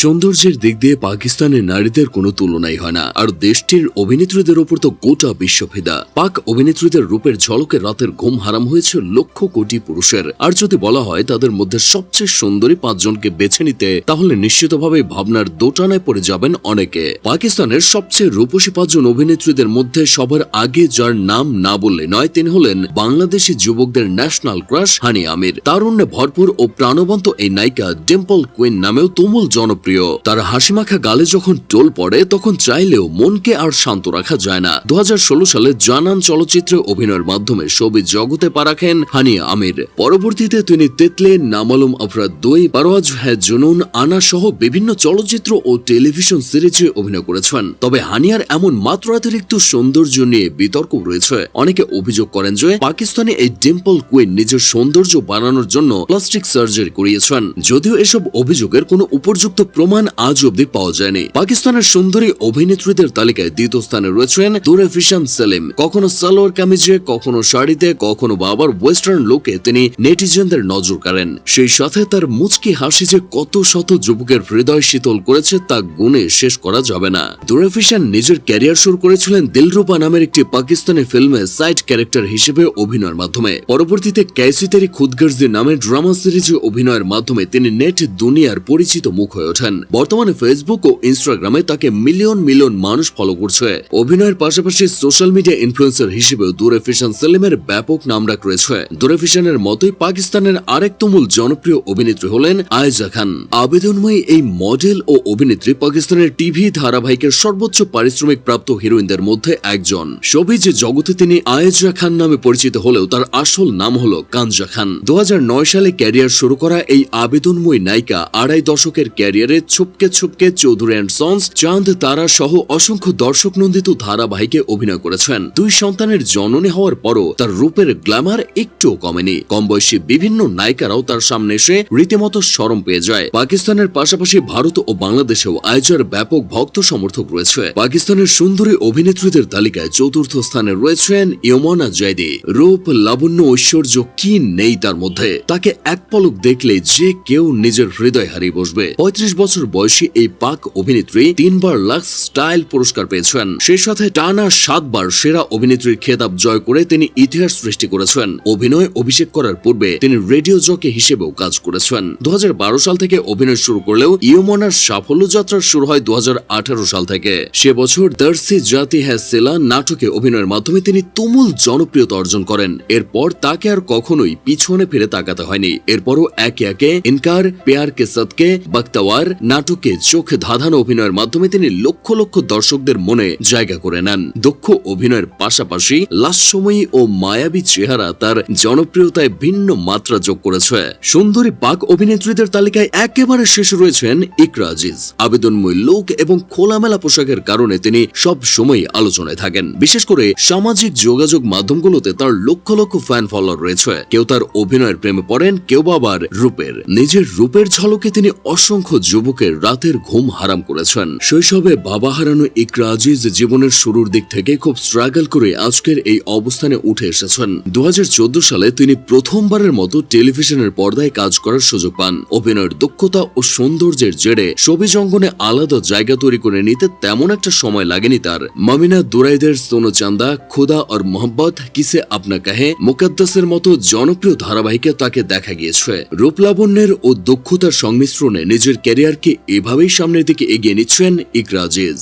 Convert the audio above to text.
সৌন্দর্যের দিক দিয়ে পাকিস্তানের নারীদের কোনো তুলনাই হয় না। আর দেশটির অভিনেত্রীদের ওপর তো গোটা বিশ্বফিদা পাক অভিনেত্রীদের রূপের ঝলকে রাতের ঘুম হারাম হয়েছে লক্ষ কোটি পুরুষের। আর যদি বলা হয় তাদের মধ্যে সবচেয়ে সুন্দরী পাঁচজনকে বেছে নিতে, তাহলে নিশ্চিতভাবে ভাবনার দোটানায় পড়ে যাবেন অনেকে। পাকিস্তানের সবচেয়ে রূপসী পাঁচজন অভিনেত্রীদের মধ্যে সবার আগে যার নাম না বললে নয়, তিনি হলেন বাংলাদেশি যুবকদের ন্যাশনাল ক্রাশ হানি আমির। তারুণ্যে ভরপুর ও প্রাণবন্ত এই নায়িকা ডিম্পল কুইন নামেও তুমুল জনপ্রিয়। তার হাসিমাখা গালে যখন টোল পড়ে, তখন চাইলেও মনকে আর শান্ত রাখা যায় না। দু সালে জানান চলচ্চিত্রে অভিনয়ের মাধ্যমে ছবি জগতে পা রাখেন হানিয়া আমির। পরবর্তীতে তিনি তেতলে, নামালুম আফরাদ দুই পারওয়াজ হ্যাঁ জুনুন, আনা সহ বিভিন্ন চলচ্চিত্র ও টেলিভিশন সিরিজে অভিনয় করেছেন। তবে হানিয়ার এমন মাত্রাতিরিক্ত সৌন্দর্য নিয়ে বিতর্ক রয়েছে। অনেকে অভিযোগ করেন যে পাকিস্তানে এই ডিম্পল কুইন নিজের সৌন্দর্য বাড়ানোর জন্য প্লাস্টিক সার্জারি করিয়েছেন। যদিও এসব অভিযোগের কোনো উপযুক্ত প্রমাণ আজ অবধি পাওয়া যায়নি। পাকিস্তানের সুন্দরী অভিনেত্রীদের তালিকায় দ্বিতীয় স্থানে রয়েছেন দুরে ফিশাম সেলিম। কখনো সালোয়ার কামিজে, কখনো শাড়িতে, কখনো বা আবার ওয়েস্টার্ন লুকে তিনি নেটিজেনদের নজর কাড়েন। সেই সাথে তার মুচকি হাসি যে কত শত যুবকের হৃদয় শীতল করেছে তা গুণে শেষ করা যাবে না। দুরে ফিশান নিজের ক্যারিয়ার শুরু করেছিলেন দিলরুবা নামের একটি পাকিস্তানি ফিল্মে সাইড ক্যারেক্টার হিসেবে অভিনয়ের মাধ্যমে। পরবর্তীতে ক্যাসিতেরি খুদগর্জি নামে ড্রামা সিরিজে অভিনয়ের মাধ্যমে তিনি নেট দুনিয়ার পরিচিত মুখ হয়ে ওঠেন। বর্তমানে ফেসবুক ও ইনস্টাগ্রামে তাকে মিলিয়ন মিলিয়ন মানুষ ফলো করছে। অভিনয়ের পাশাপাশি সোশ্যাল মিডিয়া ইনফ্লুয়েন্সার হিসেবেও দুরে ফিশান সেলিমের ব্যাপক নামডাক রয়েছে। দুরে ফিশানের মতোই পাকিস্তানের আরেক তুমুল জনপ্রিয় অভিনেত্রী হলেন আয়েজা খান। আবেদনময়ী এই মডেল ও অভিনেত্রী পাকিস্তানের টিভি ধারাবাহিকের সর্বোচ্চ পারিশ্রমিক প্রাপ্ত হিরোইনদের মধ্যে একজন। সবিজ জগতে তিনি আয়েজা খান নামে পরিচিত হলেও তার আসল নাম হল কানজা খান। দু হাজার নয় সালে ক্যারিয়ার শুরু করা এই আবেদনময়ী নায়িকা আড়াই দশকের ক্যারিয়ারে ছুপকে ছুপকে চৌধুরী অ্যান্ড সন্স চাঁদ, তারা সহ অসংখ্য দর্শক নন্দিত ধারাবাহিকে অভিনয় করেছেন। দুই সন্তানের জননী হওয়ার পরও তার রূপের গ্ল্যামার একটুও কমেনি। কম বয়সী বিভিন্ন নায়িকারাও তার সামনে এসে রীতিমতো সরম পেয়ে যায়। পাকিস্তানের পাশাপাশি ভারত ও বাংলাদেশেও আয়জার ব্যাপক ভক্ত সমর্থক রয়েছে। পাকিস্তানের সুন্দরী অভিনেত্রীদের তালিকায় চতুর্থ স্থানে রয়েছেন ইয়মনা জয়দি রূপ, লাবণ্য, ঐশ্বর্য কি নেই তার মধ্যে? তাকে এক পলক দেখলে যে কেউ নিজের হৃদয় হারিয়ে বসবে। পঁয়ত্রিশ বছর বয়সী এই পাক অভিনেত্রী তিনবার লাক্স স্টাইল পুরস্কার পেয়েছেন। সেই সাথে টানা সাতবার সেরা অভিনেত্রীর খেতাব জয় করে তিনি ইতিহাস সৃষ্টি করেছেন। অভিনয় অভিষেক করার পূর্বে তিনি রেডিও জকে হিসেবেও কাজ করেছেন। দু সাল থেকে অভিনয় শুরু করলেও ইয়মনার সাফল্য যাত্রা শুরু হয় দু সাল থেকে। সে বছর দার্সি জাতি হ্যাঁ সেলা নাটকে অভিনয়ের মাধ্যমে তিনি তুমুল জনপ্রিয়তা অর্জন করেন। এরপর তাকে আর কখনোই পিছনে ফিরে তাকাতে হয়নি। এরপরও একে একে ইনকার পেয়ার কে সদকে বাক্তাওয়ার নাটকে চোখ ধাঁধানো অভিনয়ের মাধ্যমে তিনি লক্ষ লক্ষ দর্শকদের মনে জায়গা করে নেন। দক্ষ অভিনয়ের পাশাপাশি লাস্যময়ী ও মায়াবী চেহারা তার জনপ্রিয়তায় ভিন্ন মাত্রা যোগ করেছে। সুন্দরী পাক অভিনেত্রীদের তালিকায় একেবারে শেষে রয়েছেন ইকরা আজিজ আবেদনময় লোক এবং খোলামেলা পোশাকের কারণে তিনি সব সময় আলোচনায় থাকেন। বিশেষ করে সামাজিক যোগাযোগ মাধ্যমগুলোতে তার লক্ষ লক্ষ ফ্যান ফলোয়ার রয়েছে। কেউ তার অভিনয়ের প্রেমে পড়েন, কেউ বা আবার রূপের। নিজের রূপের ঝলকে তিনি অসংখ্য যুবকের রাতের ঘুম হারাম করেছেন। শৈশবে বাবা হারানো ইকরা আজিজ জীবনের শুরুর দিক থেকে খুব স্ট্রাগল করে আজকের এই অবস্থানে উঠে এসেছেন। দু সালে তিনি প্রথমবারের মতো টেলিভিশনের পর্দায় কাজ করার সুযোগ পান। অভিনয়ের দক্ষতা ও সৌন্দর্যের জেরে ছবিজ অঙ্গনে আলাদা জায়গা তৈরি করে নিতে তেমন একটা সময় লাগেনি তার। মামিনা দুরাইদের সোনো চান্দা, খুদা আর মোহাম্মদ কিসে আপনা কাহে মুকাদ্দাসের মতো জনপ্রিয় ধারাবাহিকে তাকে দেখা গিয়েছে। রূপলাবণ্যের ও দক্ষতার সংমিশ্রণে নিজের ক্যারিয়ারকে এভাবেই সামনের দিকে এগিয়ে নিচ্ছেন ইকরাজিজ।